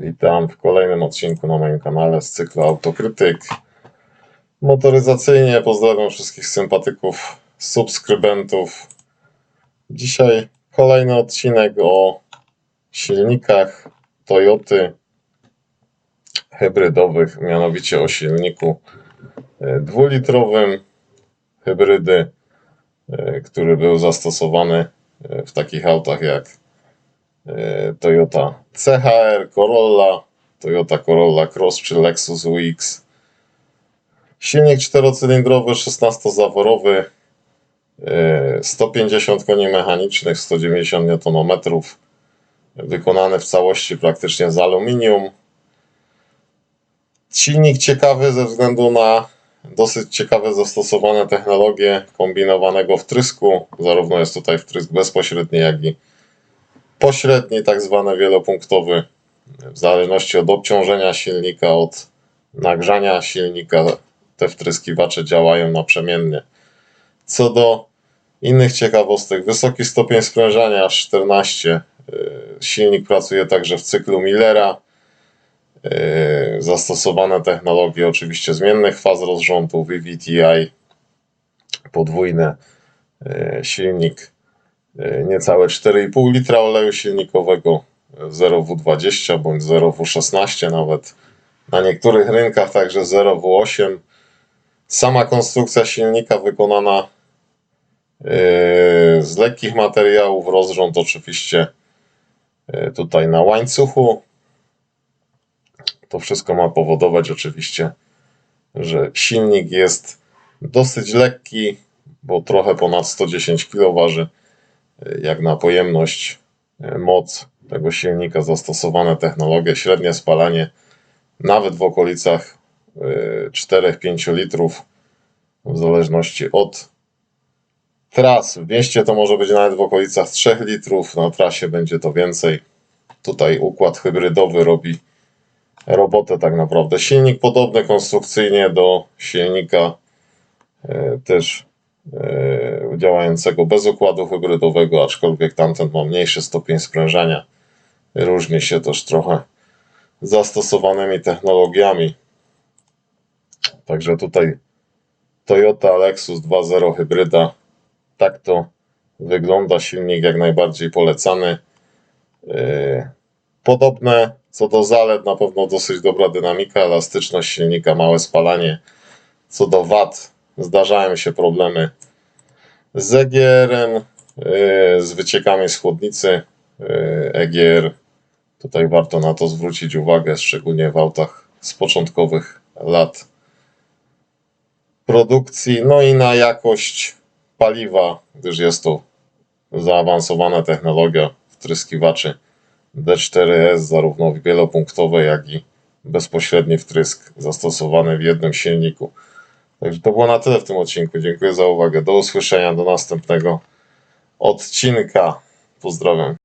Witam w kolejnym odcinku na moim kanale z cyklu Autokrytyk. Motoryzacyjnie pozdrawiam wszystkich sympatyków, subskrybentów. Dzisiaj kolejny odcinek o silnikach Toyoty hybrydowych, mianowicie o silniku e, dwulitrowym hybrydy, e, który był zastosowany e, w takich autach jak Toyota CHR, Corolla, Toyota Corolla Cross czy Lexus UX. Silnik czterocylindrowy, 16-zaworowy, e, 150 koni mechanicznych, 190 Nm, wykonany w całości praktycznie z aluminium. Silnik ciekawy ze względu na dosyć ciekawe zastosowane technologie kombinowanego wtrysku. Zarówno jest tutaj wtrysk bezpośredni, jak i pośredni, tak zwany wielopunktowy, w zależności od obciążenia silnika, od nagrzania silnika, te wtryskiwacze działają naprzemiennie. Co do innych ciekawostek, wysoki stopień sprężania, aż 14. Yy, Silnik pracuje także w cyklu Millera. Yy, Zastosowane technologie oczywiście zmiennych faz rozrządu, VVTi, podwójne, yy, silnik niecałe 4,5 litra oleju silnikowego 0W20 bądź 0W16 nawet. Na niektórych rynkach także 0W8. Sama konstrukcja silnika wykonana yy, z lekkich materiałów, rozrząd oczywiście tutaj na łańcuchu. To wszystko ma powodować oczywiście, że silnik jest dosyć lekki, bo trochę ponad 110 kg waży, jak na pojemność, yy, moc tego silnika, zastosowane technologie, średnie spalanie nawet w okolicach yy, 4-5 litrów, w zależności od tras. W mieście to może być nawet w okolicach 3 litrów, na trasie będzie to więcej. Tutaj układ hybrydowy robi robotę tak naprawdę. Silnik podobny konstrukcyjnie do silnika e, też e, działającego bez układu hybrydowego, aczkolwiek tamten ma mniejszy stopień sprężania. Różni się też trochę zastosowanymi technologiami. Także tutaj Toyota Lexus 2.0 hybryda. Tak to wygląda. Silnik jak najbardziej polecany. Yy, Podobne co do zalet, na pewno dosyć dobra dynamika, elastyczność silnika, małe spalanie. Co do wad, zdarzają się problemy z EGR-em, yy, z wyciekami z chłodnicy. Yy, EGR, tutaj warto na to zwrócić uwagę, szczególnie w autach z początkowych lat produkcji, no i na jakość paliwa, gdyż jest to zaawansowana technologia wtryskiwaczy D4S, zarówno wielopunktowe, jak i bezpośredni wtrysk zastosowany w jednym silniku. Także to było na tyle w tym odcinku. Dziękuję za uwagę. Do usłyszenia, do następnego odcinka. Pozdrawiam.